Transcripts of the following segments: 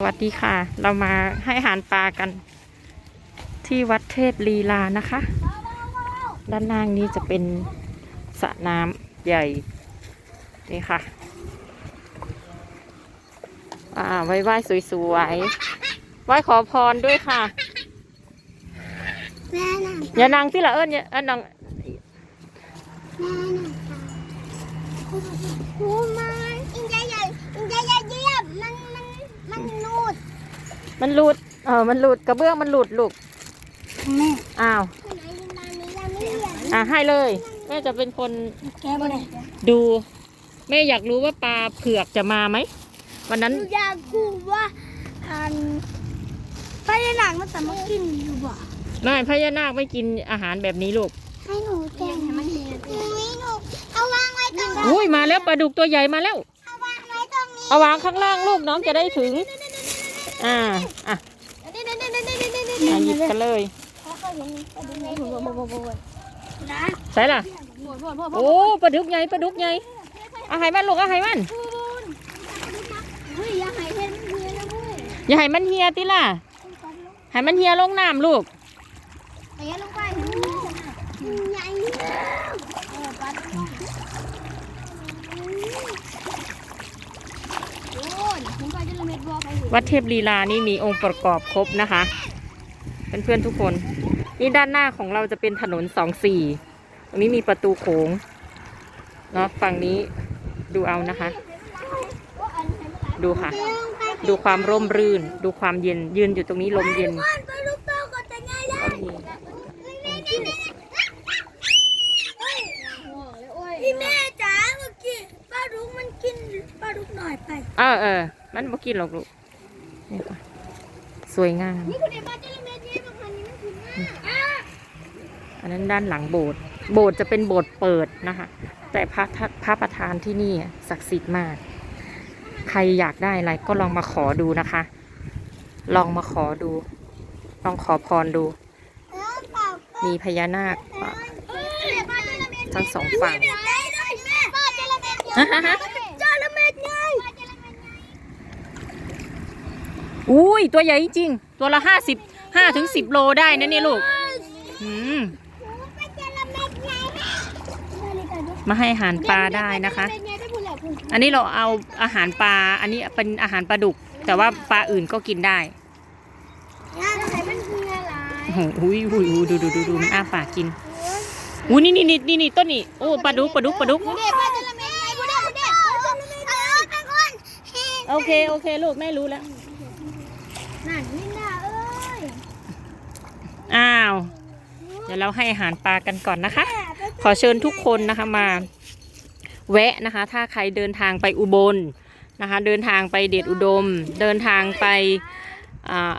สวัสดีค่ะ เรามาให้อาหารปลากัน ที่วัดเทพลีลานะคะ ด้านล่างนี้จะเป็นสระน้ำใหญ่ นี่ค่ะอ่าไว้ไหว้สวยๆไหว้ขอพรด้วยค่ะอย่านางที่ละเอิญอย่าเอิญนางแม่น่ะโอ้มันอินเดียใหญ่อินเดียใหญ่เยี่ยมมันมันมันนูด มันหลุด เออ มันหลุดกระเบื้องมันหลุดลูก แม่อ้าวคนไหนยินดานี้ยังไม่เห็นอ่าให้เลย แม่จะเป็นคนแกบ่ได้ดู แม่อยากรู้ว่าปลาเผือกจะมาไหม วันนั้นหนูอยากกูว่าอันไปในหนังมันแต่มากินอยู่บ่ไม่พญานาคไม่กินอาหารแบบนี้ลูก ให้หนูแกงให้มันเห็นหนูเอาวางไว้ตรงนี้อุ้ยมาแล้วปลาดุกตัวใหญ่มาแล้ว เอาวางไว้ตรงนี้เอาวางข้างล่างลูกน้องจะได้ถึง อ่าอะนี่นี่นี่นี่นี่นี่นี่อะหยิบกันเลยใส่ล่ะโอ้ปลาดุกใหญ่ปลาดุกใหญ่อาให้มันลูกอาห้มันเฮ้ยยันอยอย่าให้มันเฮียติล่ะให้มันเฮียลงน้ำลูก ไปยันลงไปใหญ่เออปัดโอ้ยผมไปจะละเม็ดบั วไปอยู่วัดเทพลีลานี่มีองค์ประกอบครบนะคะเพื่อนๆทุกคน นี่ด้านหน้าของเราจะเป็นถนนสองสี่ตรงนี้มีประตูโขงเนาะฝั่งนี้ดูเอานะคะ ดูค่ะ ดูความร่มรื่น ดูความเย็นยืนอยู่ตรงนี้ลมเย็นไปลูกเต้าก็จะง่ายได้ก็มีพี่แม่จ๋าเมื่อกี้ปลาดุกมันกินปลาดุกหน่อยไป เออเออ มันบ่กินหรอกลูกนี่ค่ะสวยงาม นี่คุณเอ็มบ้าจะละเม็ดนี่บางพันนี้มันถึงมากอันนั้นด้านหลังโบสถ์ โบสถ์จะเป็นโบสถ์เปิดนะคะ แต่พระทัพระประธานที่นี่ศักดิ์สิทธิ์มาก ใครอยากได้อะไรก็ลองมาขอดูนะคะ ลองมาขอดู ลองขอพรดูเออเปล่ามีพญานาคทั้งสองฝั่ง ได้ด้วยแม่ป้าจะละเม็ดใหญ่จะละเม็ดใหญ่ อุ้ยตัวใหญ่จริงๆตัวละห้าสิบห้าถึงสิบโลได้นะเนี่ยลูกอืมป้าจะละเม็ดใหญ่แม่มาให้อาหารปลาได้นะคะ อันนี้เราเอาอาหารปลา อันนี้เป็นอาหารปลาดุก แต่ว่าปลาอื่นก็กินได้น่าจะให้มันเหือหลายโอ้โหอุ้ยอุ้ยอุ้ยดูดูดูดูมันอ้าปากกินอุ้ยนี่นี่นี่นี่นี่ต้นนี่โอ้ปลาดุกปลาดุกปลาดุกเด็กป้าจะละเม็ดใหญ่กูเด็กกูเด็กเออเป็นคนโอเคโอเคลูกแม่รู้แล้ว นั่นนี่น่าเอ้ยอ้าว เดี๋ยวเราให้อาหารปลากันก่อนนะคะ ขอเชิญทุกคนนะคะมา แวะนะคะ ถ้าใครเดินทางไปอุบลนะคะ เดินทางไปเดชอุดม เดินทางไปอ่า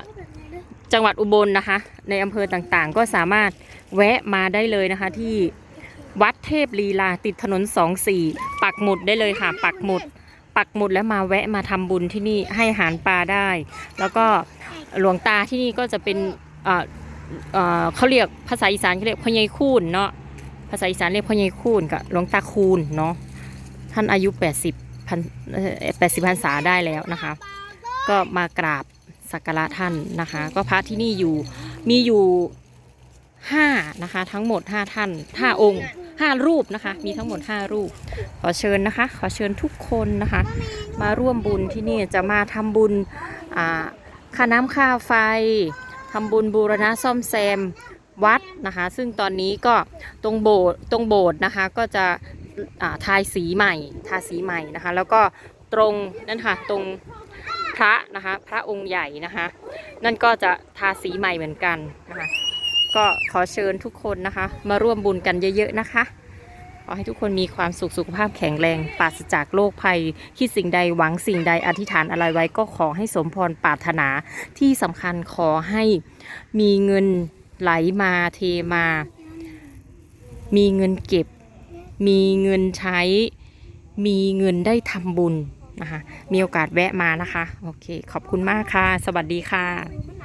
จังหวัดอุบลนะคะ ในอำเภอต่างๆ ก็สามารถแวะมาได้เลยนะคะ ที่วัดเทพลีลาติดถนน24ปักหมุดได้เลยค่ะ ปักหมุด ปักหมุดแล้วมาแวะมาทำบุญที่นี่ให้อาหารปลาได้ แล้วก็หลวงตาที่นี่ก็จะเป็นเขาเรียกภาษาอีสานเขาเรียกพ่อใหญ่คูนเนาะภาษาอีสานเรียกพ่อใหญ่คูนกับหลวงตาคูนเนาะท่านอายุ 80พันแปดสิบพรรษาได้แล้วนะคะ ก็มากราบสักการะท่านนะคะ ก็พระที่นี่อยู่มีอยู่ห้านะคะ ทั้งหมดห้าท่านห้าองค์ ห้ารูปนะคะ มีทั้งหมดห้ารูป ขอเชิญนะคะ ขอเชิญทุกคนนะคะ มาร่วมบุญที่นี่จะมาทำบุญอาค่าน้ำค่าไฟทำบุญบูรณะซ่อมแซมวัดนะคะ ซึ่งตอนนี้ก็ตรงโบสถ์ตรงโบสถ์นะคะก็จะทายสีใหม่ทาสีใหม่นะคะ แล้วก็ตรงนั่นค่ะตรงพระนะคะ พระองค์ใหญ่นะคะ นั่นก็จะทาสีใหม่เหมือนกันนะคะ ก็ขอเชิญทุกคนนะคะ มาร่วมบุญกันเยอะๆนะคะ ขอให้ทุกคนมีความสุขสุขภาพแข็งแรงปราศจากโรคภัย คิดสิ่งใดหวังสิ่งใดอธิษฐานอะไรไว้ก็ขอให้สมพรปรารถนาที่สำคัญขอให้มีเงินไหลมาเทมา มีเงินเก็บ มีเงินใช้ มีเงินได้ทำบุญนะคะ มีโอกาสแวะมานะคะ โอเค ขอบคุณมากค่ะ สวัสดีค่ะ